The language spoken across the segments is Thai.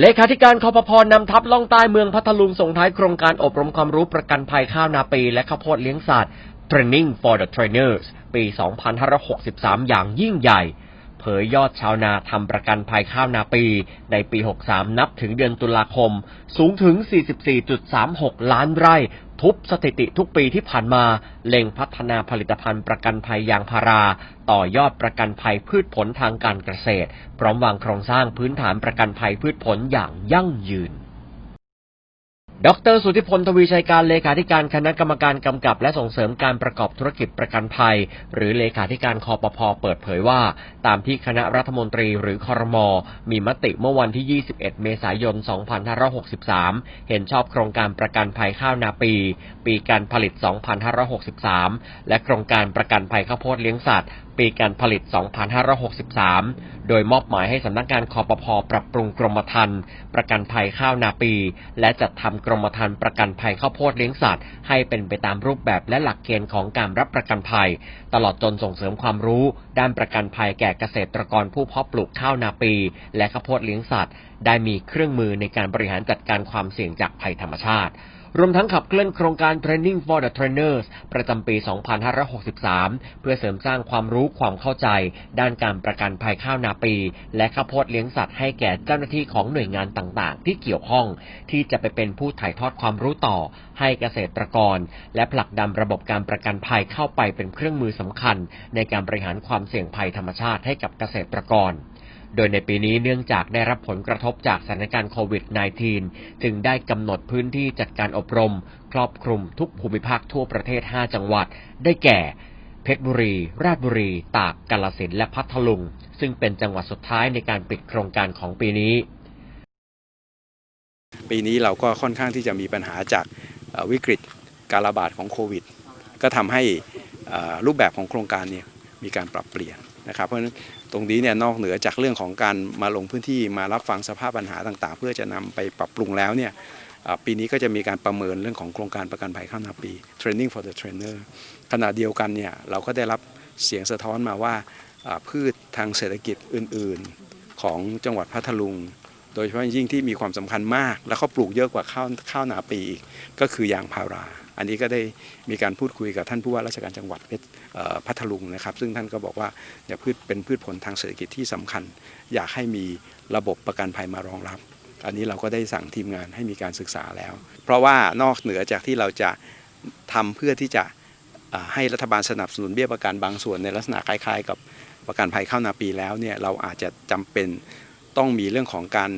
เลขาธิการคอพพนำทัพล่องใต้เมืองพัทลุงส่งท้ายโครงการอบรมความรู้ประกันภัยข้าวนาปีและข้าวโพดเลี้ยงสัตว์ Training for the Trainers ปี 2563 อย่างยิ่งใหญ่ เผยยอดชาวนาทำประกันภัยข้าวนาปี ในปี 63 นับถึงเดือนตุลาคม สูงถึง 44.36 ล้านไร่ ทุบสถิติทุกปีที่ผ่านมา เล็งพัฒนาผลิตภัณฑ์ประกันภัยยางพารา ต่อยอดประกันภัยพืชผลทางการเกษตร พร้อมวางโครงสร้างพื้นฐานประกันภัยพืชผลอย่างยั่งยืน ดรสุทธิพลทวีชัยการเลขาธิการคณะกรรมการกำกับ และส่งเสริมการประกอบธุรกิจประกันภัย หรือเลขาธิการคอปพเปิดเผยว่า ตามที่คณะรัฐมนตรีหรือคอรมอมีมติเมื่อวันที่ 21 เมษายน 2563 เห็นชอบโครงการประกันภัยข้าวนาปี ปีการผลิต 2563 และโครงการประกันภัยข้าวโพดเลี้ยงสัตว์ปีการผลิต 2563 โดยมอบหมายให้สำนักงานคอปพปรับปรุงกรมธรรม์ประกันภัยข้าวนาปี และจัดทำกรมธรรม์ประกันภัยข้าวโพดเลี้ยงสัตว์ ให้เป็นไปตามรูปแบบและหลักเกณฑ์ของการรับประกันภัย ตลอดจนส่งเสริมความรู้ ด้านประกันภัยแก่เกษตรกรผู้เพาะปลูกข้าวนาปี และข้าวโพดเลี้ยงสัตว์ ได้มีเครื่องมือในการบริหารจัดการความเสี่ยงจากภัยธรรมชาติ รวมทั้งขับเคลื่อนโครงการ Training for the Trainers ประจำปี 2563 เพื่อเสริมสร้างความรู้ความเข้าใจ ด้านการประกันภัยข้าวนาปี และข้าวโพดเลี้ยงสัตว์ให้แก่เจ้าหน้าที่ของหน่วยงานต่างๆ ที่เกี่ยวข้อง ที่จะไปเป็นผู้ถ่ายทอดความรู้ต่อ ให้เกษตรกร และผลักดันระบบการประกันภัยเข้าไปเป็นเครื่องมือสำคัญ ในการบริหารความเสี่ยงภัยธรรมชาติให้กับเกษตรกร โดยในปีนี้เนื่องจากได้รับผลกระทบจากสถานการณ์โควิด -19 จึงได้กำหนดพื้นที่จัดการอบรม ครอบคลุมทุกภูมิภาคทั่วประเทศ 5 จังหวัด ได้แก่ เพชรบุรี ราชบุรี ตาก กาฬสินธุ์และพัทลุง ซึ่งเป็นจังหวัดสุดท้ายในการปิดโครงการของปีนี้ ปีนี้เราก็ค่อนข้างที่จะมีปัญหาจากวิกฤตการระบาดของโควิด ก็ทำให้รูปแบบของโครงการเนี่ยมีการปรับเปลี่ยนนะครับ เพราะฉะนั้น ตรงนี้เนี่ยนอกเหนือจากเรื่องของการมาลงพื้นที่มารับฟังสภาพปัญหาต่าง ๆ เพื่อจะนำไปปรับปรุงแล้วเนี่ยปีนี้ก็จะมีการประเมินเรื่องของโครงการประกันภัยข้ามนาปี Training for the Trainer ขณะเดียวกันเนี่ยเราก็ได้รับเสียงสะท้อนมาว่าพืชทางเศรษฐกิจอื่น ๆ ของจังหวัดพัทลุง โดยเฉพาะยิ่งที่มีความสำคัญมาก แล้วเขาปลูกเยอะกว่าข้าวข้าวนาปีอีกก็คือยางพารา อันนี้ก็ได้มีการพูดคุยกับท่านผู้ว่าราชการจังหวัดเพชรพัทลุงนะครับ ซึ่งท่านก็บอกว่าเนี่ยพืชเป็นพืชผลทางเศรษฐกิจที่สำคัญ อยากให้มีระบบประกันภัยมารองรับ อันนี้เราก็ได้สั่งทีมงานให้มีการศึกษาแล้ว เพราะว่านอกเหนือจากที่เราจะทำเพื่อที่จะให้รัฐบาลสนับสนุนเบี้ยประกันบางส่วนในลักษณะคล้ายๆ กับประกันภัยข้าวนาปีแล้วเนี่ยเราอาจจะจำเป็นต้องมีเรื่องของการ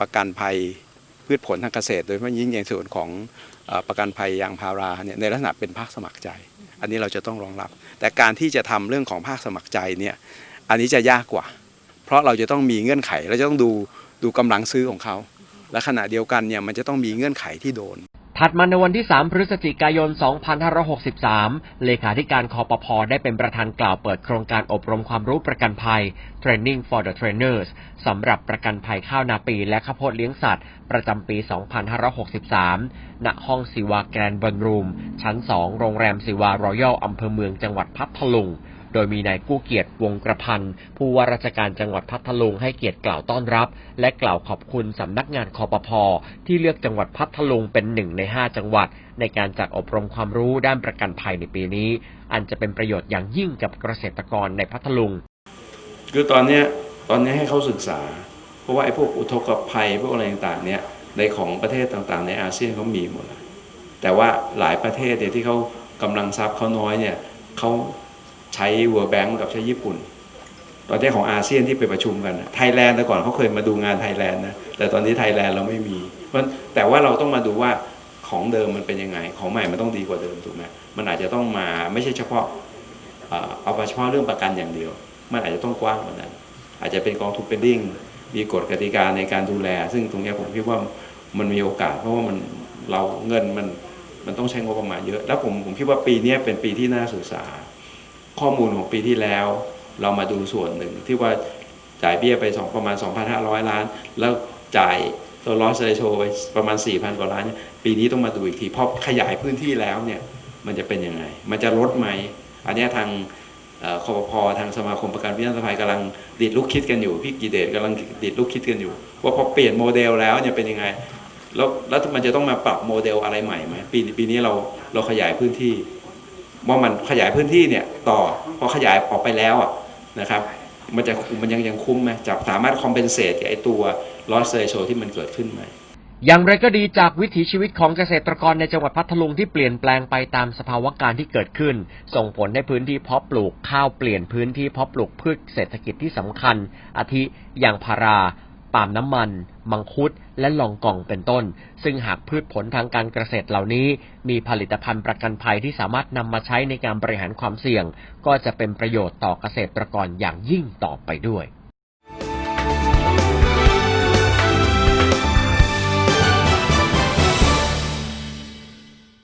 ประกันภัยพืชผลทางเกษตร โดยเฉพาะยิ่งในส่วนของ ประกันภัยยางพาราเนี่ยในลักษณะเป็นภาคสมัครใจ อันนี้เราจะต้องรองรับ แต่การที่จะทำเรื่องของภาคสมัครใจเนี่ยอันนี้จะยากกว่า เพราะเราจะต้องมีเงื่อนไขเราจะต้องดูดูกำลังซื้อของเขาและขณะเดียวกันเนี่ยมันจะต้องมีเงื่อนไขที่โดน ถัดมาในวันที่ 3 พฤศจิกายน 2563 เลขาธิการคอปพได้เป็นประธานกล่าวเปิดโครงการอบรมความรู้ประกันภัย Training for the Trainers สำหรับประกันภัยข้าวนาปีและข้าวโพดเลี้ยงสัตว์ ประจำปี 2563 ณ ห้องศิวาแกรนบอลรูม ชั้น 2 โรงแรมศิวารอยัลอำเภอเมืองจังหวัดพัทลุง โดยมีนายกู้เกียรติวงกระพันผู้ว่าราชการจังหวัดพัทลุงให้เกียรติกล่าวต้อนรับ และกล่าวขอบคุณสำนักงานคอปพที่เลือกจังหวัดพัทลุงเป็นหนึ่งใน 5 จังหวัด ในการจัดอบรมความรู้ด้านประกันภัยในปีนี้ อันจะเป็นประโยชน์อย่างยิ่งกับเกษตรกรในพัทลุง คือตอนนี้ตอนนี้ให้เขาศึกษา เพราะว่าไอ้พวกอุทกภัยพวกอะไรต่างๆเนี่ยในของประเทศต่างๆ ในอาเซียนเขามีหมดแล้วแต่ว่าหลายประเทศเนี่ยที่เขากำลังทรัพย์เขาน้อยเนี่ยเขา ใช้ World Bank กับใช้ญี่ปุ่น ตอนนี้ของอาเซียนที่ไปประชุมกันไทยแลนด์แต่ก่อนเขาเคยมาดูงานไทยแลนด์นะแต่ตอนนี้ไทยแลนด์เราไม่มีเพราะแต่ว่าเราต้องมาดูว่าของเดิมมันเป็นยังไง ของใหม่มันต้องดีกว่าเดิมถูกไหมมันอาจจะต้องมาไม่ใช่เฉพาะเอาเฉพาะเรื่องประกันอย่างเดียว มันอาจจะต้องกว้างกว่านั้น อาจจะเป็นกองทุนเป็นดิ้งมีกฎกติกาในการดูแล ซึ่งตรงนี้ผมคิดว่ามันมีโอกาส เพราะว่ามันเราเงินมันมันต้องใช้งบประมาณเยอะ แล้วผมผมคิดว่าปีนี้เป็นปีที่น่าศึกษา ข้อมูลของปีที่แล้ว เรามาดูส่วนหนึ่งที่ว่าจ่ายเบี้ยไปสองประมาณ 2,500 ล้าน แล้วจ่ายตัวลอสเรโชไปประมาณ 4,000 กว่าล้าน ปีนี้ต้องมาดูอีกทีเพราะขยายพื้นที่แล้วเนี่ยมันจะเป็นยังไง มันจะลดไหม อันนี้ทางคอปพทางสมาคมประกันวินาศภัยกำลังดิดลูกคิดกันอยู่พี่กีเดชกำลังดิดลูกคิดกันอยู่ ว่าพอเปลี่ยนโมเดลแล้วเนี่ยเป็นยังไงแล้วแล้วมันจะต้องมาปรับโมเดลอะไรใหม่ไหมปีปีนี้เราเราขยายพื้นที่ ว่ามันขยายพื้นที่เนี่ยต่อพอขยายออกไปแล้วอะนะครับมันจะมันยังยังคุ้มไหมจะสามารถคอมเพนเซตกับไอตัว loss ratio ที่มันเกิดขึ้นไหมอย่างไรก็ดีจากวิถีชีวิตของเกษตรกรในจังหวัดพัทลุงที่เปลี่ยนแปลงไปตามสภาวะการที่เกิดขึ้น ส่งผลให้พื้นที่เพาะปลูกข้าวเปลี่ยนพื้นที่เพาะปลูกพืชเศรษฐกิจที่สำคัญ อาทิอย่างพารา ปาล์มน้ำมัน มังคุด และลองกองเป็นต้น ซึ่งหากพืชผลทางการเกษตรเหล่านี้ มีผลิตภัณฑ์ประกันภัยที่สามารถนำมาใช้ในการบริหารความเสี่ยง ก็จะเป็นประโยชน์ต่อเกษตรกรอย่างยิ่งต่อไปด้วย